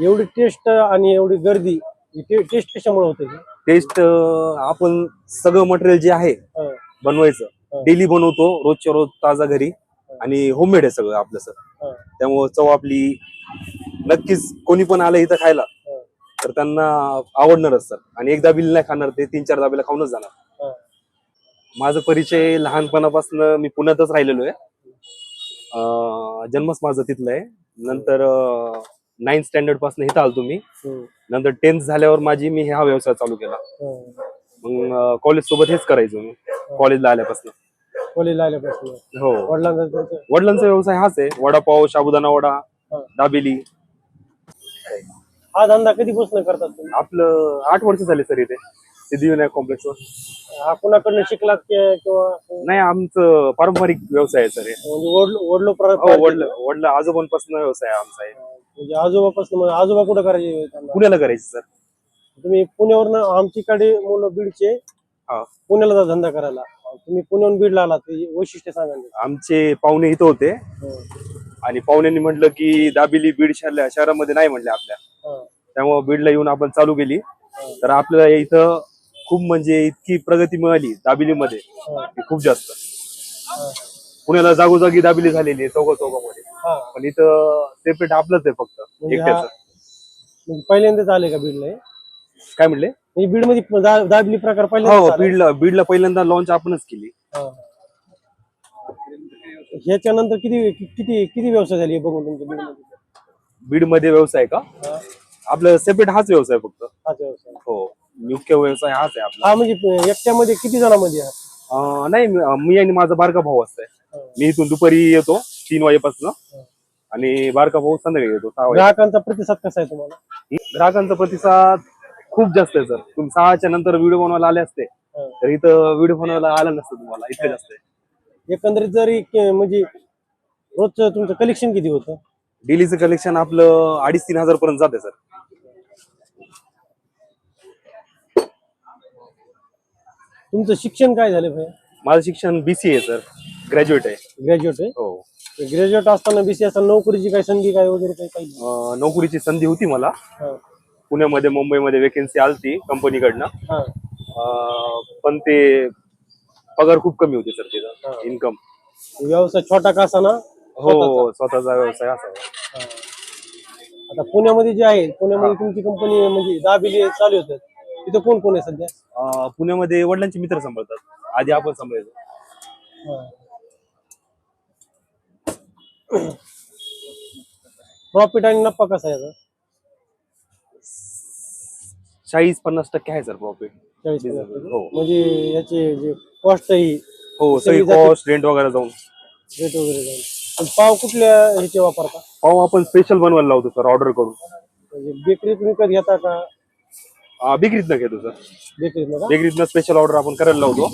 एवढी टेस्ट आणि एवढी गर्दी टेस्ट कशामुळे होते? टेस्ट आपण सगळं मटेरियल जे आहे बनवायचं. डेली बनवतो रोजच्या रोज ताजा घरी. आणि होममेड आहे सगळं आपलं सर. त्यामुळे चव आपली नक्कीच कोणी पण आलं इथं खायला तर त्यांना आवडणारच सर. आणि एकदा बिल नाही खाणार ते तीन चार दाबेला खाऊनच जाणार. माझा परिचय लहानपणापासून मी पुण्यातच राहिलेलो आहे. जन्मच माझा तिथला आहे. नंतर नाईन्थ स्टँडर्डपासून इथं आलो मी. हम्म, नंतर टेन्थ झाल्यावर माझी मी हा व्यवसाय चालू केला. मग कॉलेज सोबत हेच करायचो मी. कॉलेजला आल्यापासून. कॉलेजला आल्यापासून. हो. वडिलांचा वडिलांचा व्यवसाय हाच आहे. वडापाव साबुदाणा वडा. दाबेली. हा धंदा कधीपासून करतात तुम्ही? आपलं आठ वर्ष झाले सर इथे. सिद्धिविनायक कॉम्प्लेक्स वर हा कुणाकडनं शिकलात कि- किंवा? नाही आमचं पारंपरिक व्यवसाय आहे सर हे. म्हणजे वडलो वडलो प्र- हो वडलं वडलं आजोबांपासून व्यवसाय आहे आमचा म्हणजे आजोबापासून म्हणजे आजोबा कुठं करायचे? पुण्याला करायचं सर. तुम्ही पुण्यावरनं आमच्याकडे मुलं बीडचे हा. पुण्याला जा धंदा करायला. तुम्ही पुण्याहून बीडला आला ते वैशिष्ट्य सांगा ना. आमचे पाहुणे इथं होते. हा, आणि पाहुण्यांनी म्हटलं की दाबिली बीड शहर शहरामध्ये नाही म्हणले आपल्या. हा, त्यामुळे बीडला येऊन आपण चालू केली. तर आपल्याला इथं खूप म्हणजे इतकी प्रगती मिळाली दाबिलीमध्ये. हा, की खूप जास्त. हा, पुण्याला जागोजागी दाबिली झालेली आहे चौका चौकामध्ये हा. पण इथं सेपरेट आपलंच आहे फक्त. म्हणजे हा- एकट्याचं म्हणजे पहिल्यांदाच आले का बीडला हे? काय म्हणले? म्हणजे बीडमध्ये दाबली प्रकार हो पहिल्यांदाच आले? बीडला बीडला पहिल्यांदा लॉन्च आपणच केली. हा. ह्याच्यानंतर किती किती किती व्यवसाय झाली हे बघून तुमच्या बीडमध्ये बीडमध्ये व्यवसाय का? हा, आपलं सेपरेट हाच व्यवसाय फक्त. हाच व्यवसाय. हो. मुख्य व्यवसाय हाच आहे आपला. हा म्हणजे एकट्यामध्ये किती जणांमध्ये? अं, नाही मी मी आणि माझा बारका भाऊ असतंय. मी इथून दुपारी येतो तीन वाजेपासून. आणि बारका भाऊ संध्याकाळी येतो सहा वाजे. ग्राहकांचा प्रतिसाद कसा आहे तुम्हाला? ग्राहकांचा प्रतिसाद खूप जास्त आहे सर. तुम्ही सहाच्या नंतर व्हिडिओ बनवायला आले असते हा. तर इथं व्हिडिओ बनवायला आलं नसतं तुम्हाला इतकं जास्त आहे. एकंदरीत जरी के- म्हणजे रोजचं तुमचं कलेक्शन किती होतं? डेलीचं कलेक्शन आपलं अडीच तीन हजार पर्यंत जाते सर. तुमचं शिक्षण काय झालं भाई माझं शिक्षण बीसीए आहे सर. ग्रॅज्युएट आहे. ग्रॅज्युएट आहे? हो. ग्रॅज्युएट असताना बीसी असताना नोकरीची काय संधी काय वगैरे काही पाहिजे अं, नोकरीची संधी होती मला. हा. पुण्यामध्ये मुंबईमध्ये वेकेन्सी आलती कंपनीकडनं हा. अं, पण ते पगार खूप कमी होते सर हा. तिथं इन्कम व्यवसाय छोटा का ना? हो स्वतःचा व्यवसाय असावा आता पुण्यामध्ये जे आहे पुण्यामध्ये तुमची कंपनी म्हणजे दाबिली चालू होतात. तिथं कोण कोण आहे सध्या? पुण्यामध्ये वडिलांचे मित्र सांभाळतात. आधी आपण सांभाळायचो. प्रॉफिट आणि नफा कसा आहे याचा? चाळीस पन्नास टक्के आहे सर प्रॉफिट चाळीस. हो. म्हणजे याचे जे कॉस्ट ही हो सगळी कॉस्ट रेंट वगैरे जाऊन. रेट वगैरे पण पाव कुठल्या ह्याचे वापरता? पाव आपण स्पेशल बनवायला लावतो सर ऑर्डर करून. म्हणजे बेकरीत विकत घेता का? बेकरीतनं घेतो सर. का? बेकरीतनं स्पेशल ऑर्डर आपण करायला लावतो.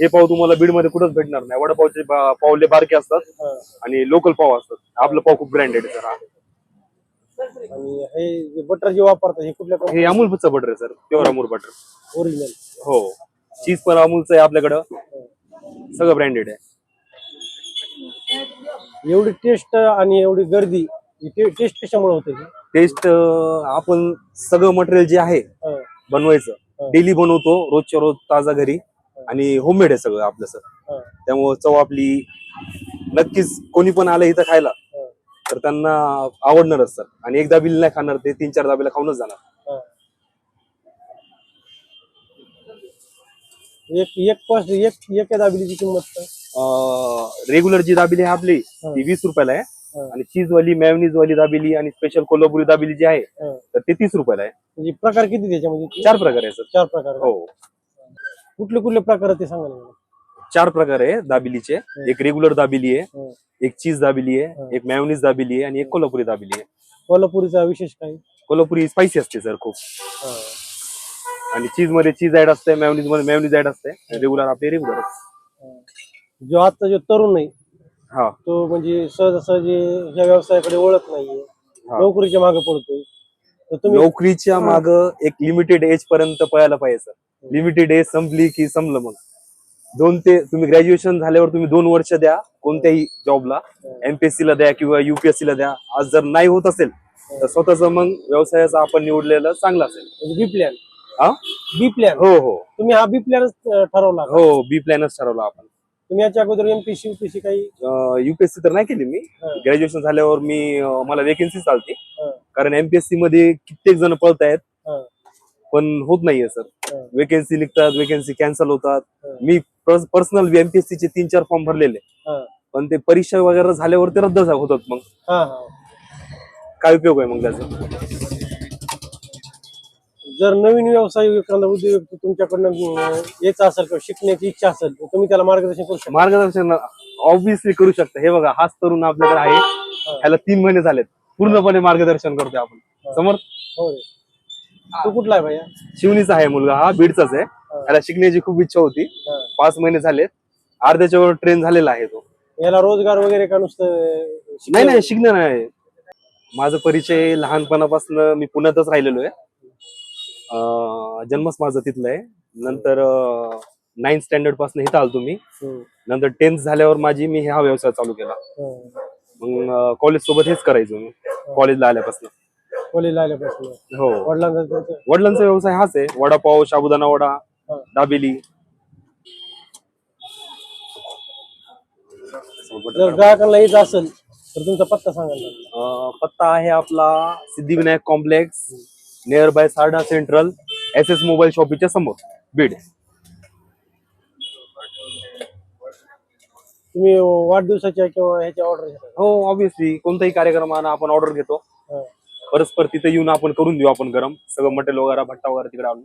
हे. पाव तुम्हाला बीडमध्ये कुठंच भेटणार नाही. वडापावचे बा- पावले बारके असतात हा. आणि लोकल पाव असतात. आपलं पाव खूप ब्रँडेड आहे सर आणि हे जे बटर जे वापरतात हे कुठल्या हे अमूलचं बटर आहे sir. Pure Amul butter original हो. चीज पण अमूलचं आहे आपल्याकडं. सगळं ब्रँडेड आहे. एवढी टेस्ट आणि एवढी गर्दी टेस्ट कशामुळे होते? टेस्ट आपण सगळं मटेरियल जे आहे हा. बनवायचं डेली बनवतो रोजच्या रोज ताजा घरी आणि होममेड आहे सगळं आपलं सर हा. त्यामुळे चव आपली नक्कीच कोणी पण आलं इथं खायला हा. तर त्यांना आवडणारच सर आणि एकदा बिल नाही खाणार ते तीन चार दाबेला खाऊनच जाणार हा. एक एक पास एक एक दाबिलीची किंमत रेग्युलर जी दाबिली आहे आपली हा. ती वीस रुपयाला आहे हा. आणि चीज वाली मॅवनीज वाली दाबिली आणि स्पेशल कोल्हापुरी दाबिली जी आहे. तर ते तीस रुपयाला आहे म्हणजे प्रकार किती त्याच्यामध्ये चार प्रकार आहे सर चार प्रकार? हो कुठले कुठले प्रकार ते सांगा ना. चार प्रकार आहे दाबिलीचे एक रेग्युलर दाबिली आहे. एक चीज दाबिली. आहे एक मॅवनीज दाबिली आहे आणि एक कोल्हापुरी दाबिली आहे कोल्हापुरीचा विशेष काय कोल्हापुरी स्पायसी असते सर खूप. आणि चीजमध्ये चीज ऍड असते मॅवनीजमध्ये मॅवनीज ऍड असते रेग्युलर आपले रेग्युलर जो आता जो तरुण आहे हा. तो म्हणजे सहजासहजी ह्या व्यवसायाकडे ओळख नाहीये. हा. नोकरीच्या मागे पडतोय. तर तुम्ही नोकरीच्या माग एक लिमिटेड एज पर्यंत पळायला पाहिजे. सर लिमिटेड एज संपली की संपलं मग. दोन ते तुम्ही ग्रॅज्युएशन झाल्यावर तुम्ही दोन वर्ष द्या कोणत्याही जॉबला एमपीएससी ला द्या किंवा युपीएससी ला द्या. आज जर नाही होत असेल तर स्वतःच मग व्यवसायाचा आपण निवडलेलं चांगलं असेल. म्हणजे बी प्लॅन हा? बी प्लॅन हो हो. तुम्ही हा बी प्लॅनच ठरवला का? हो बी प्लॅनच ठरवला आपण. तुम्ही याच्या अगोदर एमपीसी युपीसी काही? युपीएससी तर नाही केली मी. हा. ग्रॅज्युएशन झाल्यावर मी अं, मला वेकेन्सी चालते. हा, कारण एमपीएससी मध्ये कित्येक जण पळतायत हा, पण होत नाहीये सर वेकेन्सी निघतात वेकेन्सी कॅन्सल होतात. हा. मी पर्सनल एमपीएससी चे तीन चार फॉर्म भरलेले. हा, पण ते परीक्षा वगैरे झाल्यावर ते रद्द झा- होतात मग. हा, हा. काय उपयोग आहे मग त्याचा? जर नवीन व्यवसाय एखादा उद्योग तुमच्याकडनं यायचा असेल किंवा शिकण्याची इच्छा असेल तर तुम्ही त्याला मार्गदर्शन करू शकता. मार्गदर्शन ऑब्विसली करू शकता. हे बघा हाच तरुण आपल्याकडे आहे. ह्याला तीन महिने झालेत. पूर्णपणे मार्गदर्शन करतोय आपण. समोर? हो रे. तू कुठला आहे भैया? शिवनीचा आहे मुलगा हा बीडचाच आहे. त्याला शिकण्याची खूप इच्छा होती. हा. पाच महिने झालेत. अर्ध्याच्या वर ट्रेन झालेला आहे तो. याला रोजगार वगैरे का नुसतं? नाही नाही शिकणं नाही. माझा परिचय लहानपणापासून मी पुण्यातच राहिलेलो आहे. जन्मच माझा तिथला आहे. नंतर नाईन्थ स्टँडर्डपासून इथं आलो हम्म, नंतर टेन्थ झाल्यावर माझी मी हा व्यवसाय चालू केला. मग कॉलेज सोबत हेच करायचो मी. कॉलेजला आल्यापासून. कॉलेजला आल्यापासून. हो. वडिलांचा वडिलांचा व्यवसाय हाच आहे. वडापाव साबुदाणा वडा. दाबेली. जर ग्राहकांना यायचं असेल तर तुमचा पत्ता सांगा पत्ता आहे आपला Siddhivinayak complex. Nearby Sarda central S S mobile शॉपीच्या समोर. बीड तुम्ही वाढदिवसाच्या किंवा ह्याच्या ऑर्डर हो ऑब्विसली कोणताही कार्यक्रमानं आपण ऑर्डर घेतो. परस्पर तिथे येऊन आपण करून देऊ आपण गरम. सगळं मटेरियल वगैरे भट्टा वगैरे तिकडे आणून.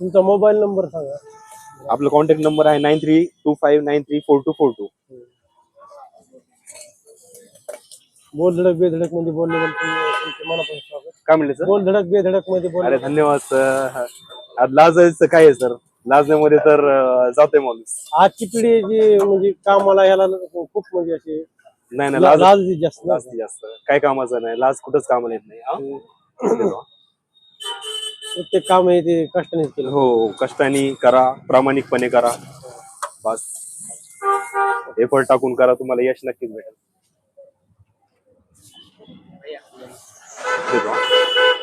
तुमचा मोबाईल नंबर सांगा. आपला कॉन्टॅक्ट नंबर आहे nine three two five nine three four two four two बोल धडक बेधडकमध्ये बोलल्याबद्दल मनापासून स्वागत. काय म्हणले सर बोल धडक बेधडकमध्ये अरे बोल धन्यवाद सर आज लाजायचं काय आहे सर लाजण्यामध्ये तर अं, जातोय माणूस. आजची पिढी जी म्हणजे कामाला ह्याला खूप म्हणजे अशी नाही नाही लाज लाज जास्त. ना. लाज ती जास्त. काय कामाचं नाही. लाज कुठंच कामाला येत नाही हा? प्रत्येक काम आहे ते कष्टानेच केलं. हो कष्टाने करा प्रामाणिकपणे करा. बस. एफर्ट टाकून करा तुम्हाला यश नक्कीच भेटेल. देतो हा.